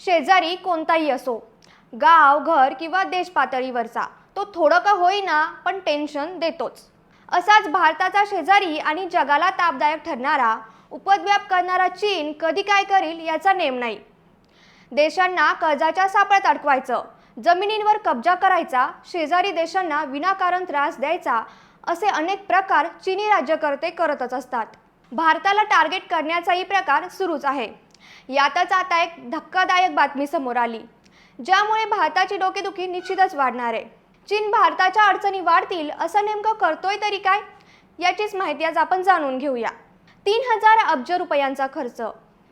शेजारी कोणताही असो गाव घर किंवा देश पातळीवरचा तो थोडं का होईना पण टेन्शन देतोच. असाच भारताचा शेजारी आणि जगाला तापदायक ठरणारा उपद्व्याप करणारा चीन कधी काय करील याचा नेम नाही. देशांना कर्जाच्या सापळ्यात अडकवायचं जमिनींवर कब्जा करायचा शेजारी देशांना विनाकारण त्रास द्यायचा असे अनेक प्रकार चीनी राज्यकर्ते करतच असतात. भारताला टार्गेट करण्याचाही प्रकार सुरूच आहे. यातच आता एक धक्कादायक बातमी समोर आली. ज्यामुळे भारताची डोकेदुखी निश्चितच वाढणार आहे. चीन भारताच्या अडचणी वाढतील असं नेमकं करतोय तरी काय? याचीच माहिती आज आपण जाणून घेऊया. तीन हजार अब्ज रुपयांचा खर्च.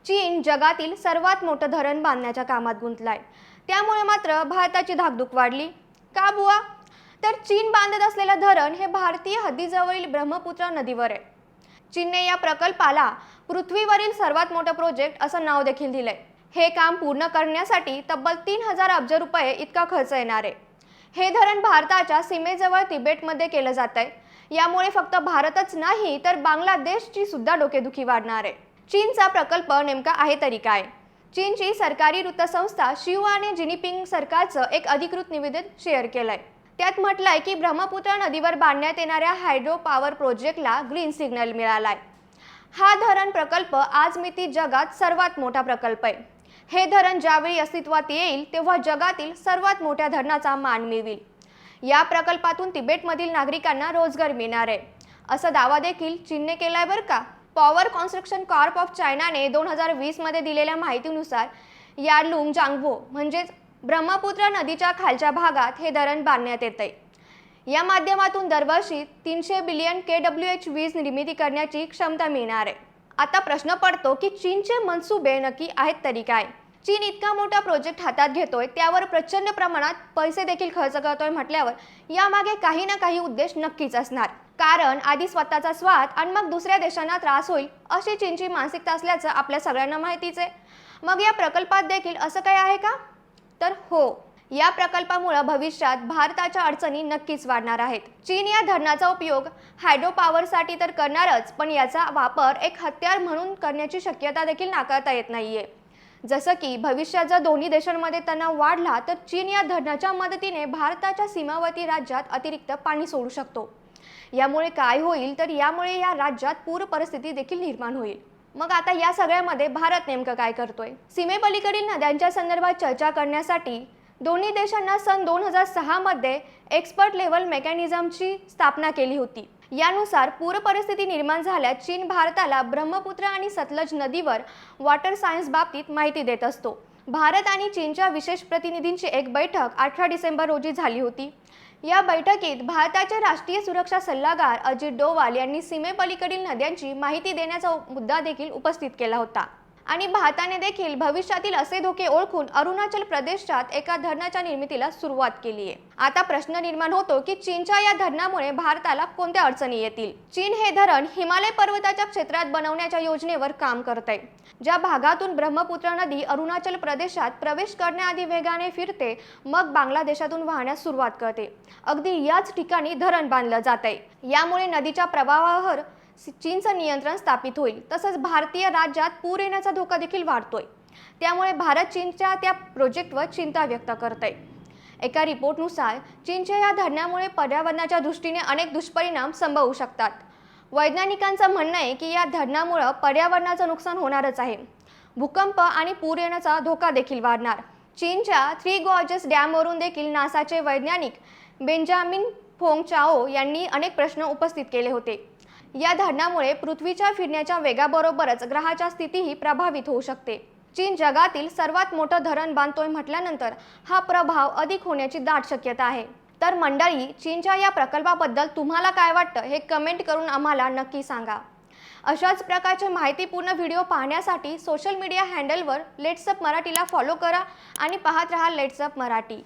चीन जगातील सर्वात मोठं धरण बांधण्याच्या कामात गुंतलाय. त्यामुळे मात्र भारताची धाकधूक वाढली. का बुवा? तर चीन बांधत असलेलं धरण हे भारतीय हद्दीजवळील ब्रह्मपुत्रा नदीवर आहे. चीनने या प्रकल्पाला पृथ्वीवरील सर्वात मोठं प्रोजेक्ट असं नाव देखील दिलंय. हे काम पूर्ण करण्यासाठी तब्बल तीन हजार अब्ज रुपये इतका खर्च येणार आहे. हे धरण भारताच्या सीमेजवळ तिबेटमध्ये केलं जात आहे यामुळे फक्त भारतच नाही तर बांगलादेशची सुद्धा डोकेदुखी वाढणार आहे. चीनचा प्रकल्प नेमका आहे तरी काय? चीनची सरकारी वृत्तसंस्था शिवाने जिनिपिंग सरकारचं एक अधिकृत निवेदन शेअर केलंय. त्यात म्हटलंय की ब्रह्मपुत्र नदीवर बांधण्यात येणाऱ्या हायड्रो पॉवर प्रोजेक्टला ग्रीन सिग्नल मिळालाय. हा धरण प्रकल्प आज मिती जगात सर्वात मोठा प्रकल्प आहे. हे धरण ज्यावेळी अस्तित्वात येईल तेव्हा जगातील सर्वात मोठ्या धरणाचा मान मिळविल. या प्रकल्पातून तिबेटमधील नागरिकांना रोजगार मिळणार आहे. असा दावा देखील चीनने केलाय बरं का? पॉवर कॉन्स्ट्रक्शन कॉर्प ऑफ चायनाने दोन हजार वीसमध्ये दिलेल्या माहितीनुसार यार्लुंग जांगवो म्हणजेच ब्रह्मपुत्रा नदीच्या खालच्या भागात हे धरण बांधण्यात येत या माध्यमातून दरवर्षी तीनशे बिलियन के डब्ल्यू एच वीज निर्मिती करण्याची क्षमता मिळणार आहे. आता प्रश्न पडतो की चीनचे मनसुबे नक्की आहेत तरी काय? चीन इतका मोठा प्रोजेक्ट हातात घेतोय त्यावर प्रचंड प्रमाणात पैसे देखील खर्च करतोय म्हटल्यावर यामागे काही ना काही उद्देश नक्कीच असणार. कारण आधी स्वतःचा स्वाद आणि मग दुसऱ्या देशांना त्रास होईल अशी चीनची मानसिकता असल्याचं आपल्या सगळ्यांना माहितीच आहे. मग या प्रकल्पात देखील असं काय आहे का? तर हो या प्रकल्पामुळे भविष्यात भारताच्या अडचणी नक्कीच वाढणार आहेत. चीन या धरणाचा उपयोग हायड्रो पॉवरसाठी तर करणारच पण याचा वापर एक हत्यार म्हणून करण्याची शक्यता देखील नाकारता येत नाहीये. जसं की भविष्यात जर दोन्ही देशांमध्ये तणाव वाढला तर चीन या धरणाच्या मदतीने भारताच्या सीमावर्ती राज्यात अतिरिक्त पाणी सोडू शकतो. यामुळे काय होईल तर यामुळे या राज्यात पूर परिस्थिती देखील निर्माण होईल. मग आता या सगळ्यामध्ये भारत नेमकं काय करतोय? सीमेपलीकडील नद्यांच्या संदर्भात चर्चा करण्यासाठी दोन्ही देशांना सन दोन हजार सहामध्ये एक्सपर्ट लेवल मेकॅनिझमची स्थापना केली होती. यानुसार पूर परिस्थिती निर्माण झाल्यास चीन भारताला ब्रह्मपुत्र आणि सतलज नदीवर वॉटर सायन्स बाबतीत माहिती देत असतो. भारत आणि चीनच्या विशेष प्रतिनिधींची एक बैठक अठरा डिसेंबर रोजी झाली होती. या बैठकीत भारताचे राष्ट्रीय सुरक्षा सल्लागार अजित डोवाल यांनी सीमेपलीकडील नद्यांची माहिती देण्याचा मुद्दा देखील उपस्थित केला होता. आणि भारताने देखील भविष्यातील असे धोके ओळखून अरुणाचल प्रदेशात एका धरणाच्या निर्मितीला सुरुवात केली आहे. आता प्रश्न निर्माण होतो की चीनच्या या धरणामुळे भारताला कोणत्या अडचणी येतील? चीन हे धरण हिमालय पर्वताच्या क्षेत्रात बनवण्याच्या योजनेवर काम करत आहे ज्या भागातून ब्रह्मपुत्र नदी अरुणाचल प्रदेशात प्रवेश करण्याआधी वेगाने फिरते मग बांगलादेशातून वाहण्यास सुरुवात करते. अगदी याच ठिकाणी धरण बांधलं जात आहे यामुळे नदीच्या प्रवाहावर चीनचं नियंत्रण स्थापित होईल. तसंच भारतीय राज्यात पूर येण्याचा धोका देखील वाढतोय. त्यामुळे भारत चीनच्या त्या प्रोजेक्टवर चिंता व्यक्त करत आहे एका रिपोर्टनुसार चीनच्या या धरणामुळे पर्यावरणाच्या दृष्टीने अनेक दुष्परिणाम संभवू शकतात. वैज्ञानिकांचं म्हणणं आहे की या धरणामुळं पर्यावरणाचं नुकसान होणारच आहे. भूकंप आणि पूर येण्याचा धोका देखील वाढणार. चीनच्या थ्री गॉर्जस डॅमवरून देखील नासाचे वैज्ञानिक बेंजामिन फोंग चाओ यांनी अनेक प्रश्न उपस्थित केले होते. या धरणामुळे पृथ्वीच्या फिरण्याच्या वेगाबरोबरच ग्रहाच्या स्थितीही प्रभावित होऊ शकते. चीन जगातील सर्वात मोठं धरण बांधतोय म्हटल्यानंतर हा प्रभाव अधिक होण्याची दाट शक्यता आहे. तर मंडळी चीनच्या या प्रकल्पाबद्दल तुम्हाला काय वाटतं हे कमेंट करून आम्हाला नक्की सांगा. अशाच प्रकारचे माहितीपूर्ण व्हिडिओ पाहण्यासाठी सोशल मीडिया हँडलवर लेट्सअप मराठीला फॉलो करा आणि पाहत रहा लेट्सअप मराठी.